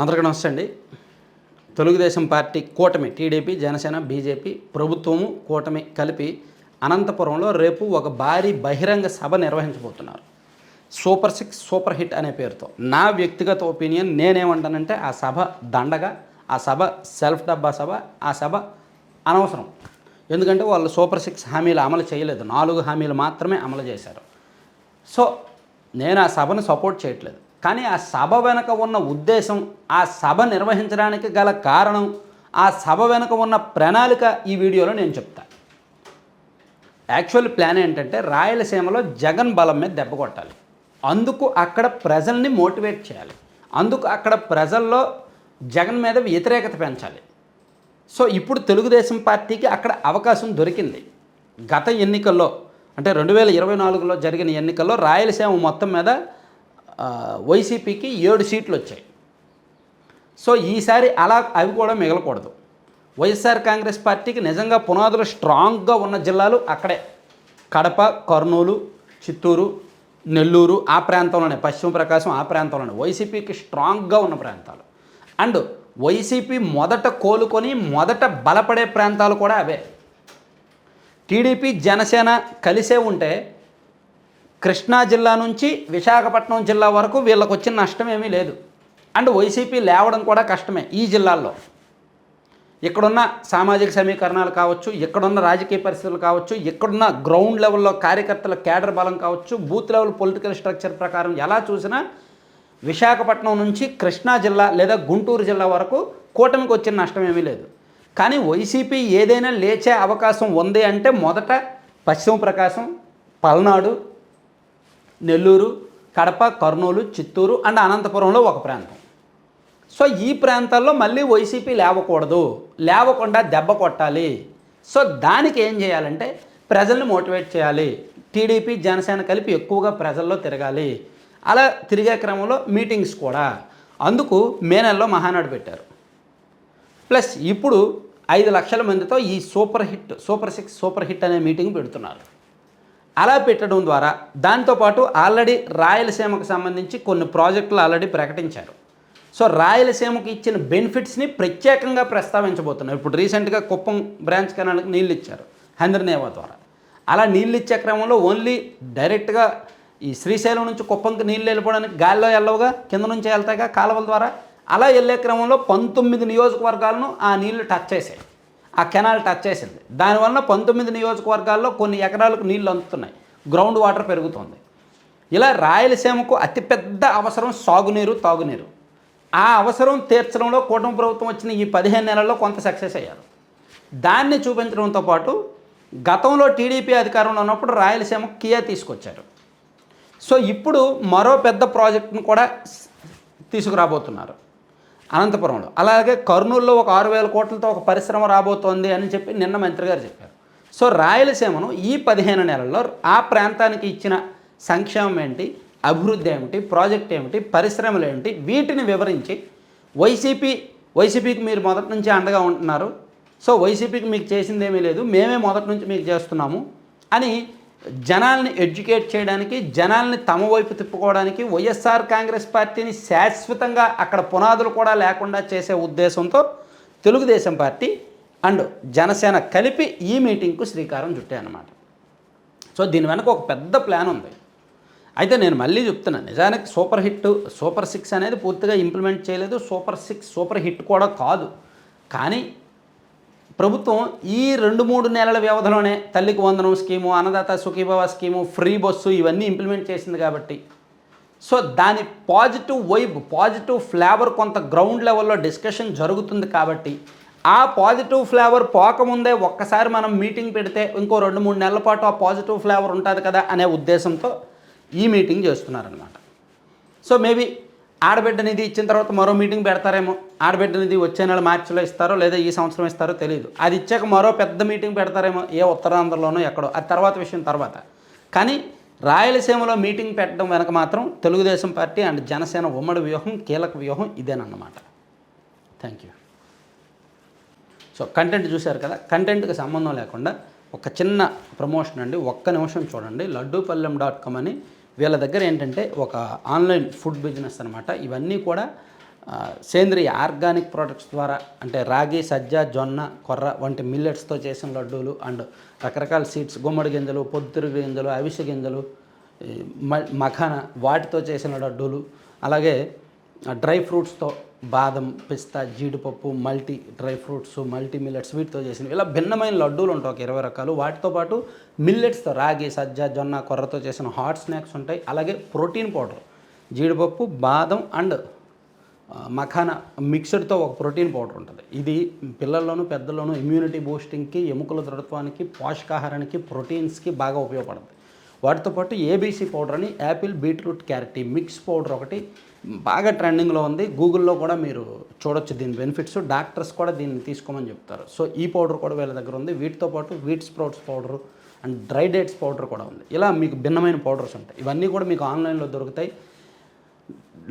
అందరికీ నమస్తే అండి. తెలుగుదేశం పార్టీ కూటమి టీడీపీ జనసేన బీజేపీ ప్రభుత్వము కూటమి కలిపి అనంతపురంలో రేపు ఒక భారీ బహిరంగ సభ నిర్వహించబోతున్నారు. సూపర్ సిక్స్ సూపర్ హిట్ అనే పేరుతో. నా వ్యక్తిగత ఒపీనియన్ నేనేమంటానంటే ఆ సభ దండగా ఆ సభ సెల్ఫ్ డబ్బా సభ ఆ సభ అనవసరం. ఎందుకంటే వాళ్ళు సూపర్ సిక్స్ హామీలు అమలు చేయలేదు. నాలుగు హామీలు మాత్రమే అమలు చేశారు. సో నేను ఆ సభను సపోర్ట్ చేయట్లేదు. కానీ ఆ సభ వెనుక ఉన్న ఉద్దేశం ఆ సభ నిర్వహించడానికి గల కారణం ఆ సభ వెనుక ఉన్న ప్రణాళిక ఈ వీడియోలో నేను చెప్తా. యాక్చువల్ ప్లాన్ ఏంటంటే రాయలసీమలో జగన్ బలం మీద దెబ్బ కొట్టాలి. అందుకు అక్కడ ప్రజల్ని మోటివేట్ చేయాలి. అందుకు అక్కడ ప్రజల్లో జగన్ మీద వ్యతిరేకత పెంచాలి. సో ఇప్పుడు తెలుగుదేశం పార్టీకి అక్కడ అవకాశం దొరికింది. గత ఎన్నికల్లో అంటే రెండు వేల ఇరవై నాలుగులో జరిగిన ఎన్నికల్లో రాయలసీమ మొత్తం మీద వైసీపీకి ఏడు సీట్లు వచ్చాయి. సో ఈసారి అలా అవి కూడా మిగలకూడదు. వైఎస్ఆర్ కాంగ్రెస్ పార్టీకి నిజంగా పునాదులు స్ట్రాంగ్గా ఉన్న జిల్లాలు అక్కడే. కడప కర్నూలు చిత్తూరు నెల్లూరు ఆ ప్రాంతంలోనే పశ్చిమ ప్రకాశం ఆ ప్రాంతంలోనే. వైసీపీకి స్ట్రాంగ్గా ఉన్న ప్రాంతాలు. అండ్ వైసీపీ మొదట కోలుకొని మొదట బలపడే ప్రాంతాలు కూడా అవే. టీడీపీ జనసేన కలిసే ఉంటే కృష్ణా జిల్లా నుంచి విశాఖపట్నం జిల్లా వరకు వీళ్ళకు వచ్చిన నష్టం ఏమీ లేదు. అండ్ వైసీపీ లేవడం కూడా కష్టమే ఈ జిల్లాల్లో. ఇక్కడున్న సామాజిక సమీకరణాలు కావచ్చు ఇక్కడున్న రాజకీయ పరిస్థితులు కావచ్చు ఇక్కడున్న గ్రౌండ్ లెవెల్లో కార్యకర్తల కేడర్ బలం కావచ్చు బూత్ లెవెల్ పొలిటికల్ స్ట్రక్చర్ ప్రకారం ఎలా చూసినా విశాఖపట్నం నుంచి కృష్ణా జిల్లా లేదా గుంటూరు జిల్లా వరకు కూటమికి వచ్చిన నష్టం ఏమీ లేదు. కానీ వైసీపీ ఏదైనా లేచే అవకాశం ఉంది అంటే మొదట పశ్చిమ ప్రకాశం పల్నాడు నెల్లూరు కడప కర్నూలు చిత్తూరు అండ్ అనంతపురంలో ఒక ప్రాంతం. సో ఈ ప్రాంతాల్లో మళ్ళీ వైసీపీ లేవకూడదు. లేవకుండా దెబ్బ కొట్టాలి. సో దానికి ఏం చేయాలంటే ప్రజల్ని మోటివేట్ చేయాలి. టీడీపీ జనసేన కలిపి ఎక్కువగా ప్రజల్లో తిరగాలి. అలా తిరిగే క్రమంలో మీటింగ్స్ కూడా. అందుకు మే నెలలో మహానాడు పెట్టారు. ప్లస్ ఇప్పుడు ఐదు లక్షల మందితో ఈ super hit super six super hit అనే మీటింగ్ పెడుతున్నారు. అలా పెట్టడం ద్వారా దాంతోపాటు ఆల్రెడీ రాయలసీమకు సంబంధించి కొన్ని ప్రాజెక్టులు ఆల్రెడీ ప్రకటించారు. సో రాయలసీమకు ఇచ్చిన బెనిఫిట్స్ని ప్రత్యేకంగా ప్రస్తావించబోతున్నారు ఇప్పుడు రీసెంట్గా కుప్పం బ్రాంచ్ కెనాల్కి నీళ్ళు ఇచ్చారు హంద్రనేవా ద్వారా. అలా నీళ్ళు ఇచ్చే క్రమంలో ఓన్లీ డైరెక్ట్గా ఈ శ్రీశైలం నుంచి కుప్పంకి నీళ్ళు వెళ్ళిపోవడానికి గాలిలో వెళ్ళవుగా కింద నుంచి వెళ్తాయిగా కాలువల ద్వారా. అలా వెళ్ళే క్రమంలో పంతొమ్మిది నియోజకవర్గాలను ఆ నీళ్ళు టచ్ చేశాయి. ఆ కెనాల్ టచ్ చేసింది. దానివల్ల పంతొమ్మిది నియోజకవర్గాల్లో కొన్ని ఎకరాలకు నీళ్ళు అందుతున్నాయి. గ్రౌండ్ వాటర్ పెరుగుతుంది. ఇలా రాయలసీమకు అతిపెద్ద అవసరం సాగునీరు తాగునీరు. ఆ అవసరం తీర్చడంలో కూటమి ప్రభుత్వం వచ్చిన ఈ పదిహేను నెలల్లో కొంత సక్సెస్ అయ్యారు. దాన్ని చూపించడంతో పాటు గతంలో టీడీపీ అధికారంలో ఉన్నప్పుడు రాయలసీమకు కియా తీసుకొచ్చారు. సో ఇప్పుడు మరో పెద్ద ప్రాజెక్టును కూడా తీసుకురాబోతున్నారు. అనంతపురంలో. అలాగే కర్నూలులో ఒక ఆరు వేల కోట్లతో ఒక పరిశ్రమ రాబోతోంది అని చెప్పి నిన్న మంత్రి గారు చెప్పారు. సో రాయలసీమను ఈ పదిహేను నెలల్లో ఆ ప్రాంతానికి ఇచ్చిన సంక్షేమం ఏంటి అభివృద్ధి ఏమిటి ప్రాజెక్ట్ ఏమిటి పరిశ్రమలు ఏమిటి వీటిని వివరించి వైసీపీ వైసీపీకి మీరు మొదటి నుంచి అండగా ఉంటున్నారు. సో వైసీపీకి మీకు చేసిందేమీ లేదు మేమే మొదటి నుంచి మీకు చేస్తున్నాము అని జనాల్ని ఎడ్యుకేట్ చేయడానికి జనాల్ని తమ వైపు తిప్పుకోవడానికి వైఎస్ఆర్ కాంగ్రెస్ పార్టీని శాశ్వతంగా అక్కడ పునాదులు కూడా లేకుండా చేసే ఉద్దేశంతో తెలుగుదేశం పార్టీ అండ్ జనసేన కలిపి ఈ మీటింగ్కు శ్రీకారం చుట్టాయన్నమాట. సో దీని వెనక ఒక పెద్ద ప్లాన్ ఉంది. అయితే నేను మళ్ళీ చెప్తున్నాను నిజానికి సూపర్ హిట్ సూపర్ సిక్స్ అనేది పూర్తిగా ఇంప్లిమెంట్ చేయలేదు. సూపర్ సిక్స్ సూపర్ హిట్ కూడా కాదు. కానీ ప్రభుత్వం ఈ రెండు మూడు నెలల వ్యవధిలోనే తల్లికి వందనం scheme Annadata Sukhibhava scheme free bus ఇవన్నీ ఇంప్లిమెంట్ చేసింది కాబట్టి. సో దాని పాజిటివ్ వైబ్ పాజిటివ్ ఫ్లేవర్ కొంత గ్రౌండ్ లెవెల్లో డిస్కషన్ జరుగుతుంది కాబట్టి ఆ పాజిటివ్ ఫ్లేవర్ పోకముందే ఒక్కసారి మనం మీటింగ్ పెడితే ఇంకో రెండు మూడు నెలల పాటు ఆ పాజిటివ్ ఫ్లేవర్ ఉంటుంది కదా అనే ఉద్దేశంతో ఈ మీటింగ్ చేస్తున్నారనమాట సో మేబీ ఆడబిడ్డ నిధి ఇచ్చిన తర్వాత మరో మీటింగ్ పెడతారేమో. ఆడబిడ్డ నిధి వచ్చే నెల మార్చిలో ఇస్తారో లేదా ఈ సంవత్సరం ఇస్తారో తెలియదు అది ఇచ్చాక మరో పెద్ద మీటింగ్ పెడతారేమో ఏ ఉత్తరాంధ్రలోనో ఎక్కడో. అది తర్వాత విషయం తర్వాత. కానీ రాయలసీమలో మీటింగ్ పెట్టడం వెనక మాత్రం తెలుగుదేశం పార్టీ అండ్ జనసేన ఉమ్మడి వ్యూహం కీలక వ్యూహం ఇదేనన్నమాట. థ్యాంక్ యూ సో కంటెంట్ చూశారు కదా? కంటెంట్కి సంబంధం లేకుండా ఒక చిన్న ప్రమోషన్ అండి. ఒక్క నిమిషం చూడండి. లడ్డూపల్లెం డాట్ కామ్ అని వీళ్ళ దగ్గర ఏంటంటే ఒక ఆన్లైన్ ఫుడ్ బిజినెస్ అనమాట ఇవన్నీ కూడా సేంద్రియ ఆర్గానిక్ ప్రొడక్ట్స్ ద్వారా అంటే రాగి సజ్జ జొన్న కొర్ర వంటి మిల్లెట్స్తో చేసిన లడ్డూలు అండ్ రకరకాల సీడ్స్ గుమ్మడి గింజలు పొద్దురు గింజలు అవిసె గింజలు మ- మఖాన వాటితో చేసిన లడ్డూలు అలాగే డ్రై ఫ్రూట్స్తో బాదం పిస్తా జీడిపప్పు multi dry fruits multi millets వీటితో చేసినవి ఇలా భిన్నమైన లడ్డూలు ఉంటాయి ఒక ఇరవై రకాలు. వాటితో పాటు మిల్లెట్స్తో రాగి సజ్జ జొన్న కొర్రతో చేసిన హాట్ స్నాక్స్ ఉంటాయి. అలాగే ప్రోటీన్ పౌడర్ జీడిపప్పు బాదం అండ్ మఖాన మిక్స్డ్తో ఒక ప్రోటీన్ పౌడర్ ఉంటుంది. ఇది పిల్లల్లోనూ పెద్దల్లోనూ ఇమ్యూనిటీ బూస్టింగ్కి ఎముకల దృఢత్వానికి పోషకాహారానికి ప్రోటీన్స్కి బాగా ఉపయోగపడుతుంది. వాటితో పాటు ఏబీసీ పౌడర్ అని apple beetroot carrot mix powder ఒకటి బాగా ట్రెండింగ్లో ఉంది. గూగుల్లో కూడా మీరు చూడొచ్చు దీని బెనిఫిట్స్. డాక్టర్స్ కూడా దీన్ని తీసుకోమని చెప్తారు. సో ఈ పౌడర్ కూడా వీళ్ళ దగ్గర ఉంది. వీటితో పాటు wheat sprouts powder and dry dates powder కూడా ఉంది. ఇలా మీకు భిన్నమైన పౌడర్స్ ఉంటాయి. ఇవన్నీ కూడా మీకు ఆన్లైన్లో దొరుకుతాయి.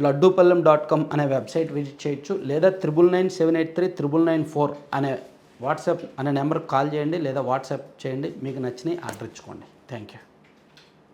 లడ్డూపల్లెం డాట్ కామ్ అనే వెబ్సైట్ విజిట్ చేయొచ్చు. లేదా triple nine seven eight three triple nine four అనే వాట్సాప్ అనే నెంబర్కి కాల్ చేయండి. లేదా వాట్సాప్ చేయండి. మీకు నచ్చినవి ఆర్డర్ ఇచ్చుకోండి. Thank you